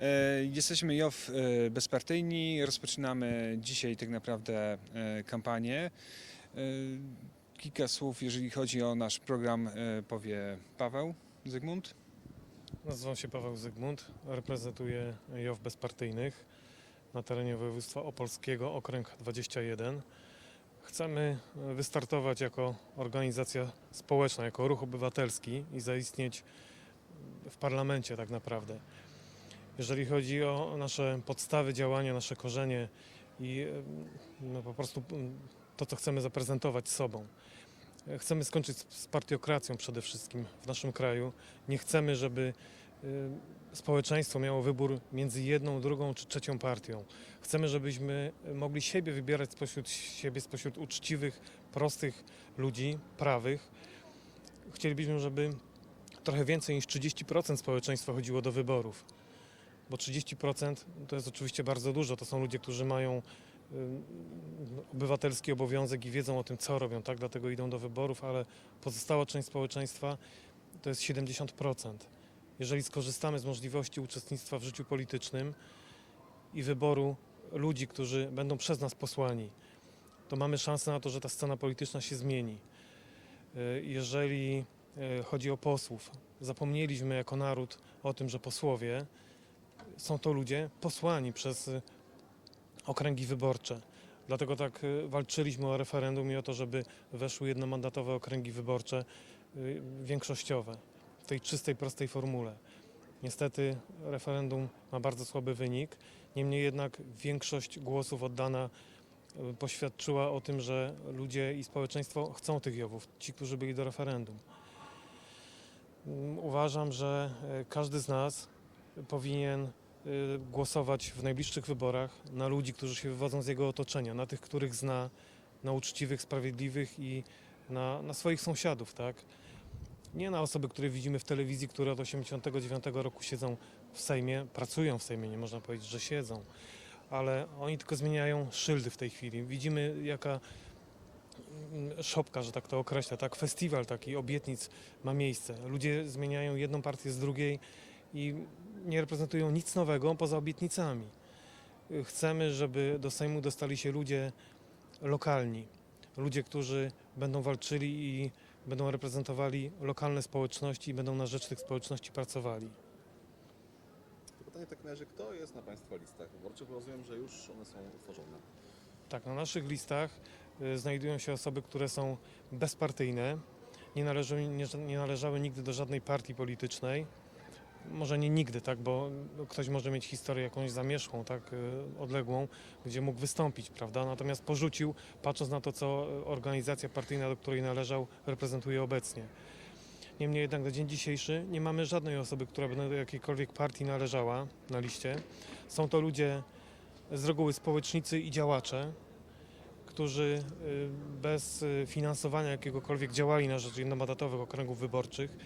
E, Jesteśmy JOW e, bezpartyjni, rozpoczynamy dzisiaj tak naprawdę e, kampanię. Kilka słów, jeżeli chodzi o nasz program, powie Paweł Zygmunt. Nazywam się Paweł Zygmunt, reprezentuję JOW Bezpartyjnych na terenie województwa opolskiego, okręg 21. Chcemy wystartować jako organizacja społeczna, jako ruch obywatelski i zaistnieć w parlamencie tak naprawdę. Jeżeli chodzi o nasze podstawy działania, nasze korzenie i no, po prostu to, co chcemy zaprezentować sobą. Chcemy skończyć z partiokracją przede wszystkim w naszym kraju. Nie chcemy, żeby społeczeństwo miało wybór między jedną, drugą czy trzecią partią. Chcemy, żebyśmy mogli siebie wybierać spośród siebie, spośród uczciwych, prostych ludzi, prawych. Chcielibyśmy, żeby trochę więcej niż 30% społeczeństwa chodziło do wyborów. Bo 30% to jest oczywiście bardzo dużo. To są ludzie, którzy mają y, obywatelski obowiązek i wiedzą o tym, co robią, tak? Dlatego idą do wyborów, ale pozostała część społeczeństwa to jest 70%. Jeżeli skorzystamy z możliwości uczestnictwa w życiu politycznym i wyboru ludzi, którzy będą przez nas posłani, to mamy szansę na to, że ta scena polityczna się zmieni. Y, Jeżeli y, chodzi o posłów, zapomnieliśmy jako naród o tym, że posłowie są to ludzie posłani przez y, okręgi wyborcze. Dlatego tak y, walczyliśmy o referendum i o to, żeby weszły jednomandatowe okręgi wyborcze y, większościowe w tej czystej, prostej formule. Niestety referendum ma bardzo słaby wynik, niemniej jednak większość głosów oddana poświadczyła o tym, że ludzie i społeczeństwo chcą tych jowów, ci, którzy byli do referendum. Mm, Uważam, że każdy z nas powinien głosować w najbliższych wyborach na ludzi, którzy się wywodzą z jego otoczenia, na tych, których zna, na uczciwych, sprawiedliwych i na, na swoich sąsiadów, tak? Nie na osoby, które widzimy w telewizji, które od 1989 roku siedzą w Sejmie, pracują w Sejmie, nie można powiedzieć, że siedzą, ale oni tylko zmieniają szyldy w tej chwili. Widzimy, jaka mm, szopka, że tak to określę, tak? Festiwal taki obietnic ma miejsce. Ludzie zmieniają jedną partię z drugiej i nie reprezentują nic nowego poza obietnicami. Chcemy, żeby do Sejmu dostali się ludzie lokalni, ludzie, którzy będą walczyli i będą reprezentowali lokalne społeczności i będą na rzecz tych społeczności pracowali. Pytanie takim razie, kto jest na Państwa listach wyborczych? Bo Rozumiem, że już one są utworzone. Tak, na naszych listach y, znajdują się osoby, które są bezpartyjne, nie należały, nie, nie należały nigdy do żadnej partii politycznej. Może nie nigdy, tak, bo ktoś może mieć historię jakąś zamierzchłą, tak, y, odległą, gdzie mógł wystąpić, prawda? Natomiast porzucił, patrząc na to, co organizacja partyjna, do której należał, reprezentuje obecnie. Niemniej jednak na dzień dzisiejszy nie mamy żadnej osoby, która by do jakiejkolwiek partii należała na liście. Są to ludzie z reguły społecznicy i działacze, którzy y, bez y, finansowania jakiegokolwiek działali na rzecz jednomandatowych okręgów wyborczych,